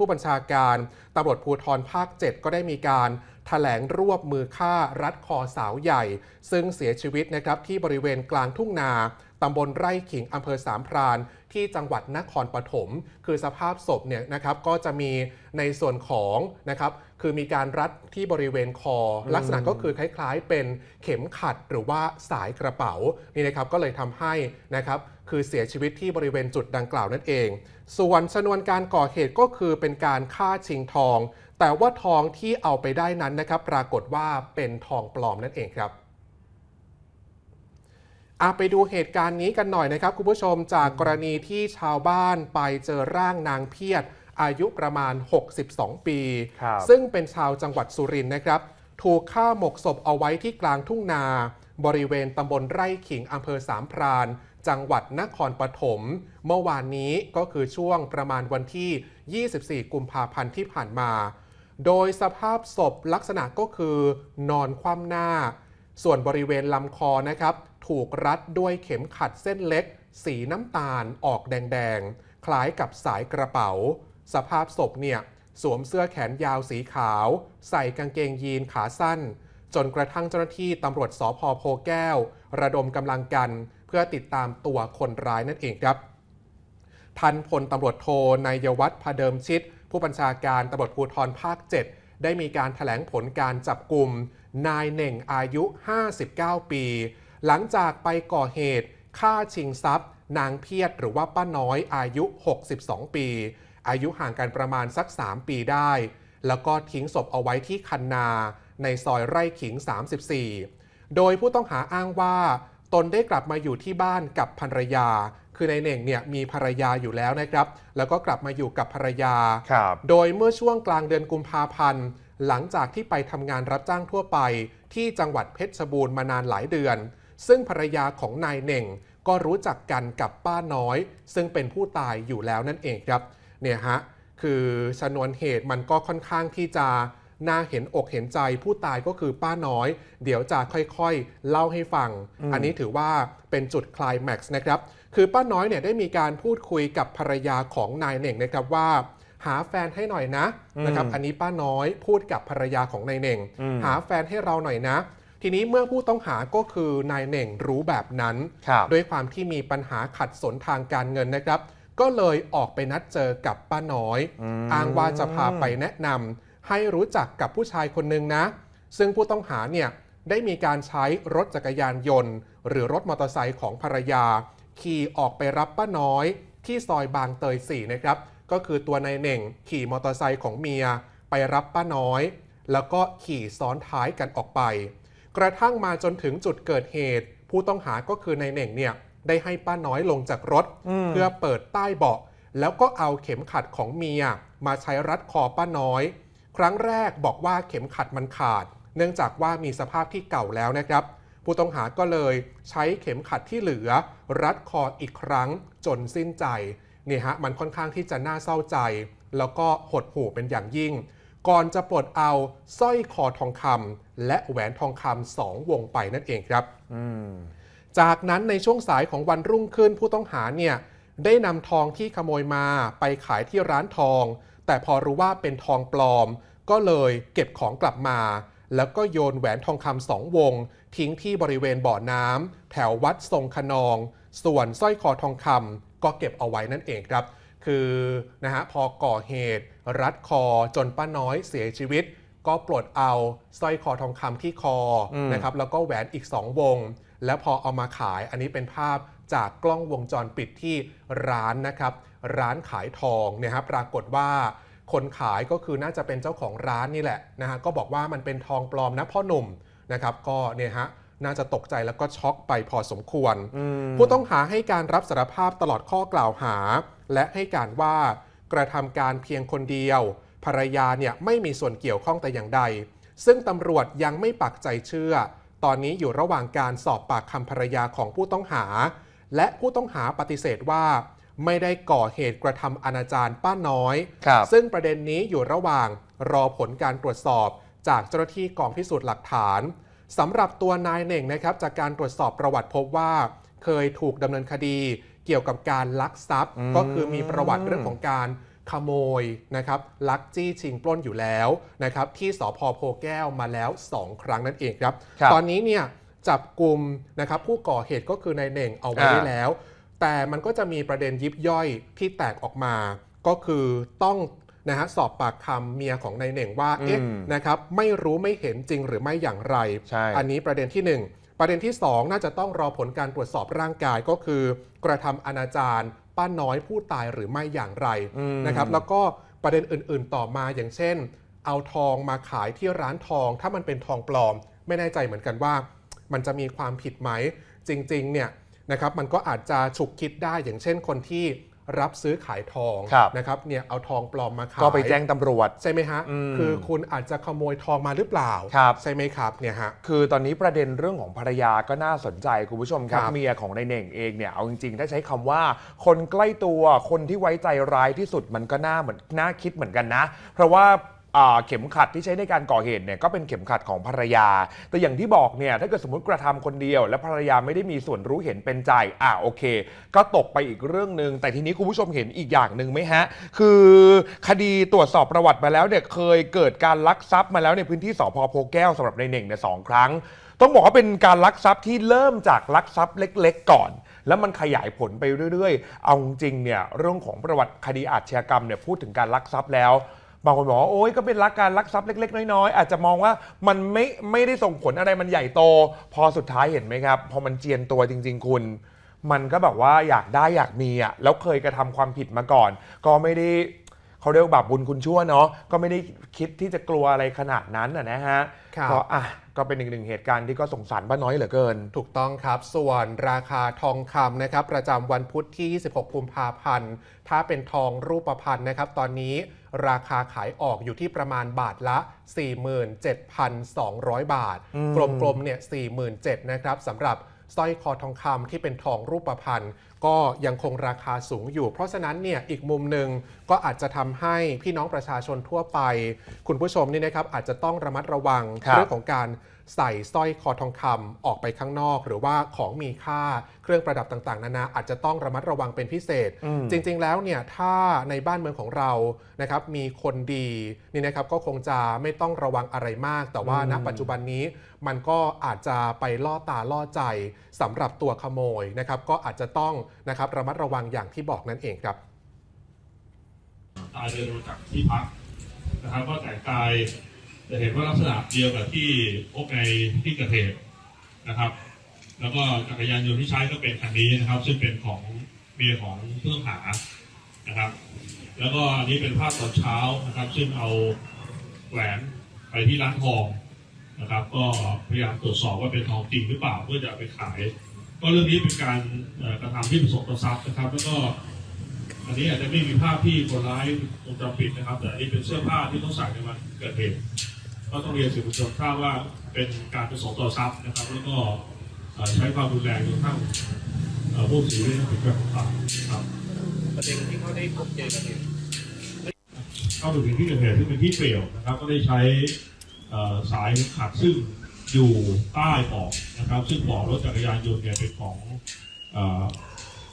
ผู้บัญชาการตำรวจภูธรภาค 7 ก็ได้มีการถแถลงรวบมือฆ่ารัดคอสาวใหญ่ ซึ่งเสียชีวิตนะครับที่บริเวณกลางทุ่งนาตำบลไร่ขิงอำเภอสามพราน ที่จังหวัดนครปฐม คือสภาพศพเนี่ยนะครับก็จะมีในส่วนของนะครับ คือมีการรัดที่บริเวณคอ ลักษณะก็คือคล้ายๆ เป็นเข็มขัดหรือว่าสายกระเป๋านี่นะครับก็เลยทำให้นะครับคือเสียชีวิตที่บริเวณจุดดังกล่าวนั่นเอง ส่วนชนวนการก่อเหตุก็คือเป็นการฆ่าชิงทอง แต่ว่าทองที่เอาไปได้นั้นนะครับ ปรากฏว่าเป็นทองปลอมนั่นเองครับอาไปดูเหตุการณ์นี้กันหน่อยนะครับ คุณผู้ชมจากกรณีที่ชาวบ้านไปเจอร่างนางเพียร อายุประมาณ 62 ปีครับซึ่งเป็นชาวจังหวัดสุรินทร์นะครับ ถูกฆ่าหมกศพเอาไว้ที่กลางทุ่งนา บริเวณตำบลไร่ขิงอำเภอสามพรานจังหวัดนครปฐมเมื่อวานนี้ก็คือช่วงประมาณวันที่ 24 กุมภาพันธ์ที่ผ่านมา โดยสภาพศพลักษณะก็คือนอนคว่ำหน้า ส่วนบริเวณลำคอนะครับ ถูกรัดด้วยเข็มขัดเส้นเล็ก สีน้ำตาลออกแดง ๆ คล้ายกับสายกระเป๋า สภาพศพเนี่ยสวมเสื้อแขนยาวสีขาว ใส่กางเกงยีนขาสั้น จนกระทั่งเจ้าหน้าที่ตำรวจสพโพแก้ว ระดมกำลังกัน เพื่อติดตามตัวคนร้ายนั่นเองครับทันพลตำรวจโทนายวัฒน์พเดิมชิตผู้บัญชาการตำรวจภูธรภาค 7 ได้มีการถแถลงผลการจับกลุ่มนายเน่งอายุ 59 ปี หลังจากไปก่อเหตุฆ่าชิงทรัพย์ นางเพียรหรือว่าป้าน้อยอายุ 62 ปี อายุห่างกันประมาณสัก 3 ปีได้ แล้วก็ทิ้งศพเอาไว้ที่คันนาในซอยไร่ขิง 34 โดยผู้ต้องหาอ้างว่า ตนได้กลับมาอยู่ที่บ้านกับภรรยา คือนายเหน่งเนี่ยมีภรรยาอยู่แล้วนะครับ แล้วก็กลับมาอยู่กับภรรยาครับโดยเมื่อช่วงกลางเดือนกุมภาพันธ์ หลังจากที่ไปทำงานรับจ้างทั่วไป ที่จังหวัดเพชรบูรณ์มานานหลายเดือน ซึ่งภรรยาของนายเหน่งก็รู้จักกันกับป้าน้อย ซึ่งเป็นผู้ตายอยู่แล้วนั่นเองครับ เนี่ยฮะคือชนวนเหตุมันก็ค่อนข้างที่จะน่าเห็นอกเห็นใจผู้ตายก็คือป้าน้อย เดี๋ยวจะค่อยๆ เล่าให้ฟัง อันนี้ถือว่าเป็นจุดคลายแม็กซ์นะครับ คือป้าน้อยเนี่ยได้มีการพูดคุยกับภรรยาของนายเหน่งนะครับว่า หาแฟนให้หน่อยนะนะครับอันนี้ป้าน้อยพูดกับภรรยาของนายเหน่งอืมหาแฟนให้เราหน่อยนะ ทีนี้เมื่อผู้ต้องหาก็คือนายเหน่งรู้แบบนั้นครับด้วยความที่มีปัญหาขัดสนทางการเงินนะครับ ก็เลยออกไปนัดเจอกับป้าน้อยอืมอ้างว่าจะพาไปแนะนำให้รู้จักกับผู้ชายคนหนึ่งนะ ซึ่งผู้ต้องหาเนี่ยได้มีการใช้รถจักรยานยนต์ หรือรถมอเตอร์ไซค์ของภรรยา ขี่ออกไปรับป้าน้อย ที่ซอยบางเตย4นะครับก็คือตัวนายเหน่งขี่มอเตอร์ไซค์ของเมีย ไปรับป้าน้อย แล้วก็ขี่ซ้อนท้ายกันออกไป กระทั่งมาจนถึงจุดเกิดเหตุ ผู้ต้องหาก็คือนายเหน่งเนี่ย ได้ให้ป้าน้อยลงจากรถอืมเพื่อเปิดใต้เบาะ แล้วก็เอาเข็มขัดของเมีย มาใช้รัดคอป้าน้อย ครั้งแรกบอกว่าเข็มขัดมันขาด เนื่องจากว่ามีสภาพที่เก่าแล้วนะครับ ผู้ต้องหาก็เลยใช้เข็มขัดที่เหลือ รัดคออีกครั้งจนสิ้นใจนี่ฮะมันค่อนข้างที่จะน่าเศร้าใจ แล้วก็หดหู่เป็นอย่างยิ่ง ก่อนจะปลดเอาสร้อยคอทองคำและแหวนทองคำสองวงไปนั่นเองครับอืม จากนั้นในช่วงสายของวันรุ่งขึ้นผู้ต้องหาเนี่ยได้นำทองที่ขโมยมาไปขายที่ร้านทอง แต่พอรู้ว่าเป็นทองปลอม ก็เลยเก็บของกลับมา แล้วก็โยนแหวนทองคำสองวง ทิ้งที่บริเวณบ่อน้ำแถววัดทรงขนอง ส่วนสร้อยคอทองคำก็เก็บเอาไว้นั่นเองครับ คือนะฮะพอก่อเหตุ รัดคอจนป้าน้อยเสียชีวิต ก็ปลดเอาสร้อยคอทองคำที่คออนะครับแล้วก็แหวนอีก2วง แล้วพอเอามาขายอันนี้เป็นภาพจากกล้องวงจรปิดที่ร้านนะครับ ร้านขายทองเนี่ยครับปรากฏว่าคนขายก็คือน่าจะเป็นเจ้าของร้านนี่แหละนะฮะก็บอกว่ามันเป็นทองปลอมนะพ่อหนุ่มนะครับก็เนี่ยฮะน่าจะตกใจแล้วก็ช็อกไปพอสมควรอืมผู้ต้องหาให้การรับสารภาพตลอดข้อกล่าวหา และให้การว่ากระทำการเพียงคนเดียว ภรรยาเนี่ยไม่มีส่วนเกี่ยวข้องแต่อย่างใด ซึ่งตำรวจยังไม่ปักใจเชื่อ ตอนนี้อยู่ระหว่างการสอบปากคำภรรยาของผู้ต้องหา และผู้ต้องหาปฏิเสธว่า ไม่ได้ก่อเหตุกระทำอนาจารป้าน้อย ครับซึ่งประเด็นนี้อยู่ระหว่างรอผลการตรวจสอบจากเจ้าหน้าที่กองพิสูจน์หลักฐานสำหรับตัวนายเหน่งนะครับ จากการตรวจสอบประวัติพบว่า เคยถูกดำเนินคดีเกี่ยวกับการลักทรัพย์อืมก็คือมีประวัติเรื่องของการ ขโมยนะครับลักจี้ชิงปล้นอยู่แล้วนะครับที่สพโพแก้วมาแล้ว 2 ครั้งนั่นเองครับครับตอนนี้เนี่ยจับกลุ่มนะครับผู้ก่อเหตุก็คือนายเหน่งเอาไว้อ่าได้แล้ว แต่มันก็จะมีประเด็นยิบย่อยที่แตกออกมา ก็คือต้องนะฮะสอบปากคำเมียของนายเหน่งว่าเอ๊ะอืมนะครับไม่รู้ไม่เห็นจริงหรือไม่อย่างไรใช่อันนี้ประเด็นที่หนึ่งประเด็นที่ 2 น่าจะต้องรอผลการตรวจสอบร่างกายก็คือกระทำอนาจาร ป้าน้อยผู้ตายหรือไม่อย่างไรอืมนะครับแล้วก็ประเด็นอื่น ๆ ต่อมาอย่างเช่น เอาทองมาขายที่ร้านทอง ถ้ามันเป็นทองปลอม ไม่แน่ใจเหมือนกันว่า มันจะมีความผิดไหมจริงๆเนี่ยนะครับมันก็อาจจะฉุกคิดได้อย่างเช่นคนที่ รับซื้อขายทองครับ นะครับเนี่ยเอาทองปลอมมาขายก็ไปแจ้งตำรวจ ใช่ไหมฮะอืม คือคุณอาจจะขโมยทองมาหรือเปล่า ครับ ใช่ไหมครับเนี่ยฮะ คือตอนนี้ประเด็นเรื่องของภรรยาก็น่าสนใจคุณผู้ชมครับครับเมียของนายเหน่งเองเนี่ยเอาจริงๆ ถ้าใช้คำว่า คนใกล้ตัวคนที่ไว้ใจร้ายที่สุดมันก็น่าเหมือนน่าคิดเหมือนกันนะ เพราะว่า อ่าเข็มขัดที่ใช้ในการก่อเหตุเนี่ยก็เป็นเข็มขัดของภรรยา แต่อย่างที่บอกเนี่ยถ้าเกิดสมมติกระทำคนเดียว และภรรยาไม่ได้มีส่วนรู้เห็นเป็นใจอ่าโอเค ก็ตกไปอีกเรื่องหนึ่งแต่ทีนี้คุณผู้ชมเห็นอีกอย่างหนึ่งไหมฮะ คือคดีตรวจสอบประวัติมาแล้วเนี่ยเคยเกิดการลักทรัพย์มาแล้วในพื้นที่สพโพแก้วสำหรับในเหน่งเนี่ยสองครั้ง ต้องบอกว่าเป็นการลักทรัพย์ที่เริ่มจากลักทรัพย์เล็ก ๆ ก่อนแล้วมันขยายผลไปเรื่อย ๆ เอาจริงเนี่ยเรื่องของประวัติคดีอาชญากรรมเนี่ยพูดถึงการลักทรัพย์แล้ว บางคนบอกว่าโอ๊ยก็เป็นลักการลักทรัพย์เล็ก ๆ น้อยๆอาจจะมองว่ามันไม่ไม่ได้ส่งผลอะไรมันใหญ่โต พอสุดท้ายเห็นไหมครับ พอมันเจียนตัวจริง ๆ คุณ มันก็แบบว่าอยากได้อยากมีอะแล้วเคยกระทำความผิดมาก่อน ก็ไม่ได้เขาเรียกว่าบาปบุญคุณชั่วเนาะก็ไม่ได้คิดที่จะกลัวอะไรขนาดนั้นอะนะฮะครับก็อะ ก็เป็นอีกหนึ่งเหตุการณ์ที่ก็สงสารป้าน้อยเหลือเกิน ถูกต้องครับ ส่วนราคาทองคำนะครับ ประจำวันพุธที่ 26กุมภาพันธ์ ถ้าเป็นทองรูปพรรณนะครับ ตอนนี้ราคาขายออกอยู่ที่ประมาณบาทละ 47,200 บาทอืมกลมๆเนี่ย47,000นะครับสำหรับสร้อยคอทองคำที่เป็นทองรูปพรรณ ก็ยังคงราคาสูงอยู่ เพราะฉะนั้นเนี่ยอีกมุมหนึ่งก็อาจจะทำให้พี่น้องประชาชนทั่วไป คุณผู้ชมนี่นะครับอาจจะต้องระมัดระวังครับเรื่องของการใส่สร้อยคอทองคำออกไปข้างนอก หรือว่าของมีค่าเครื่องประดับต่างๆ นานาอาจจะต้องระมัดระวังเป็นพิเศษอืมจริง ๆ แล้วเนี่ยถ้าในบ้านเมืองของเรานะครับมีคนดีนี่นะครับก็คงจะไม่ต้องระวังอะไรมาก แต่ว่าอืมณปัจจุบันนี้มันก็อาจจะไปล่อตาล่อใจสำหรับตัวขโมยนะครับก็อาจจะต้องนะครับระมัดระวังอย่างที่บอกนั่นเองครับตายเดินลงจากที่พักนะครับก็แต่งกายจะเห็นว่าลักษณะเดียวกับที่พบในที่เกิดเหตุนะครับ แล้วก็จักรยานยนต์ที่ใช้ก็เป็นคันนี้นะครับ ซึ่งเป็นของเมียของผู้ต้องหานะครับ แล้วก็อันนี้เป็นภาพตอนเช้านะครับ ซึ่งเอาแหวนไปที่ร้านทองนะครับ ก็พยายามตรวจสอบว่าเป็นทองจริงหรือเปล่าเพื่อจะไปขาย ก็เรื่องนี้เป็นการเอ่อกระทำที่ประสงค์ต่อทรัพย์นะครับ แล้วก็ อันนี้อาจจะไม่มีภาพที่คนร้ายวงจรปิดนะครับ แต่อันนี้เป็นเสื้อผ้าที่ต้องใส่ในวันเกิดเหตุก็ต้องเรียนสื่อมวลชนทราบว่าเป็นการประสงค์ต่อทรัพย์นะครับ แล้วก็เอ่อใช้ความรุนแรงจนกระทั่งเอ่อผู้เสียชีวิตถึงกับตายครับประเด็นที่เขาได้พบเจอกันเนี่ยเข้าไปถึงที่เกิดเหตุซึ่งเป็นที่เปลี่ยวนะครับ ก็ได้ใช้เอ่อสายขัดซึ่ง อยู่ใต้เบาะนะครับ ซึ่งเบาะรถจักรยานยนต์เนี่ยเป็นของ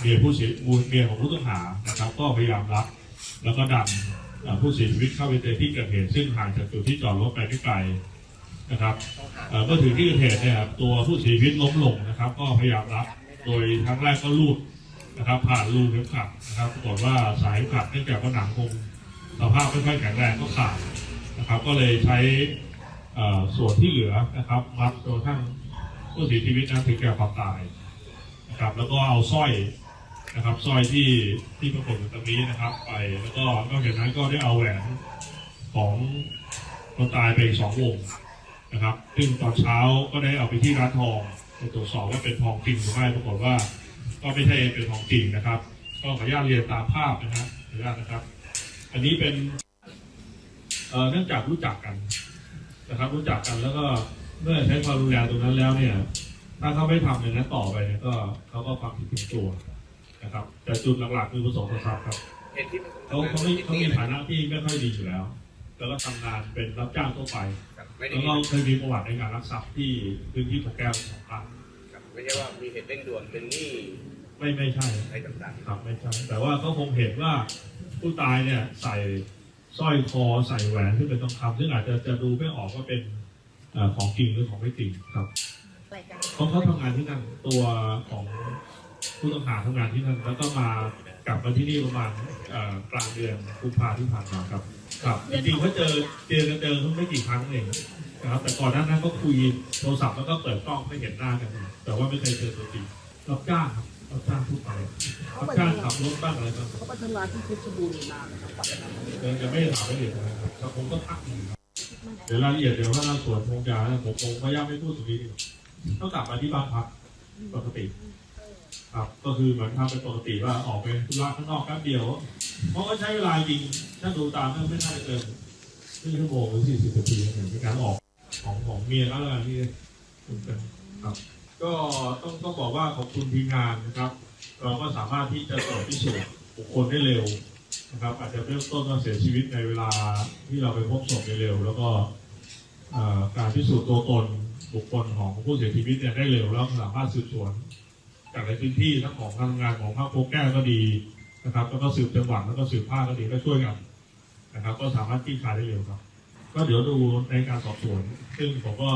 เมียผู้เสียเมียของผู้ต้องหานะครับ ก็พยายามรับ แล้วก็ดันผู้เสียชีวิตเข้าไปในที่เกิดเหตุซึ่งห่างจากจุดที่จอดรถไปไม่ไกลนะครับเมื่อถึงที่เกิดเหตุเนี่ยตัวผู้เสียชีวิตล้มลงนะครับ ก็พยายามรับ โดยครั้งแรกก็ลูดนะครับ ผ่านรูเข็มขัดนะครับปรากฏว่าสายเข็มขัดเนื่องจากว่าหนังคงสภาพไม่ค่อยแข็งแรงก็ขาดนะครับ ก็เลยใช้ ส่วนที่เหลือนะครับมัดจนกระทั่งผู้เสียชีวิตนั้นถึงแก่ความตายนะครับ แล้วก็เอาสร้อยนะครับสร้อยที่ที่ปรากฏอยู่ตรงนี้นะครับ ไปแล้วก็นอกจากนั้นก็ได้เอาแหวนของคนตายไปอีกสองวงนะครับ ซึ่งตอนเช้าก็ได้เอาไปที่ร้านทองไปตรวจสอบว่าเป็นทองจริงหรือไม่ปรากฏว่า ก็ไม่ใช่เป็นทองจริงนะครับ ก็ขออนุญาตเรียนตามภาพนะฮะขออนุญาตนะครับ อันนี้เป็นเนื่องจากรู้จักกัน นะครับ รู้จักกันแล้วก็เมื่อใช้ความรุนแรงตรงนั้นแล้วเนี่ย ถ้าเขาไม่ทำอย่างนั้นต่อไปเนี่ยก็เขาก็ความผิดถึงตัวนะครับแต่จุดหลักๆคือประสงค์ต่อทรัพย์ครับเหตุที่มันเขาเขาไม่เขามีฐานะที่ไม่ค่อยดีอยู่แล้วแล้วก็ทำงานเป็นรับจ้างทั่วไปไม่ได้แล้วก็เคยมีประวัติในการรักทรัพย์ที่พื้นที่ตะแก้วสองครั้งไม่ใช่ว่ามีเหตุเร่งด่วนเป็นหนี้ไม่ไม่ใช่อะไรต่างครับไม่ใช่แต่ว่าเขาคงเห็นว่าผู้ตายเนี่ยใส่ สร้อยคอใส่แหวนที่เป็นทองคำซึ่งอาจจะจะดูไม่ออกว่าเป็นเอ่อของจริงหรือของไม่จริงครับรายการเขาเขาทำงานที่นั่นตัวของผู้ต้องหาทำงานที่นั่นแล้วก็มากลับมาที่นี่ประมาณเอ่อกลางเดือนกุมภาที่ผ่านมาครับ ครับจริงๆเขาเจอเจอกันเจอเพิ่งไม่กี่ครั้งเองนะครับแต่ก่อนหน้านั้นก็คุยโทรศัพท์แล้วก็เปิดกล้องไม่เห็นหน้ากัน แต่ว่าไม่เคยเจอตัวจริงรับจ้างครับ รับจ้างทั่วไปรับจ้างขับรถบ้างอะไรบ้างเขาไปทำงานที่เพชรบูรณ์นานนะครับกว่าจะทำเดี๋ยวจะไม่ได้ถามละเอียดนะครับแต่ผมก็ทักอยู่ครับเดี๋ยวรายละเอียดเดี๋ยวถ้าเราสวนคงจะผมคงพยายามไม่พูดตรงนี้ดีกว่าต้องกลับมาที่บ้านพักปกติครับก็คือเหมือนทำเป็นปกติว่าออกไปธุระข้างนอกแป๊บเดียวเพราะก็ใช้เวลาจริงถ้าดูตามก็ไม่น่าจะเกินครึ่งชั่วโมงหรือสี่สิบนาทีถึงเป็นการออกของของเมียแล้วอะไรที่คุณเป็นครับ ก็ต้องต้องบอกว่าขอบคุณทีมงานนะครับ เราก็สามารถที่จะตรวจพิสูจน์บุคคลได้เร็วนะครับอาจจะเริ่มต้นก็เสียชีวิตในเวลาที่เราไปพบศพเร็ว แล้วก็การพิสูจน์ตัวตนบุคคลของผู้เสียชีวิตเนี่ยได้เร็วแล้วสามารถสืบสวนจากในพื้นที่ทั้งของการทำงานของภาคโคกแก้ก็ดีนะครับ แล้วก็สืบจังหวัดแล้วก็สืบภาคก็ดีก็ช่วยกันนะครับ ก็สามารถคลี่คลายได้เร็วครับ ก็เดี๋ยวดูในการสอบสวน ซึ่งผมก็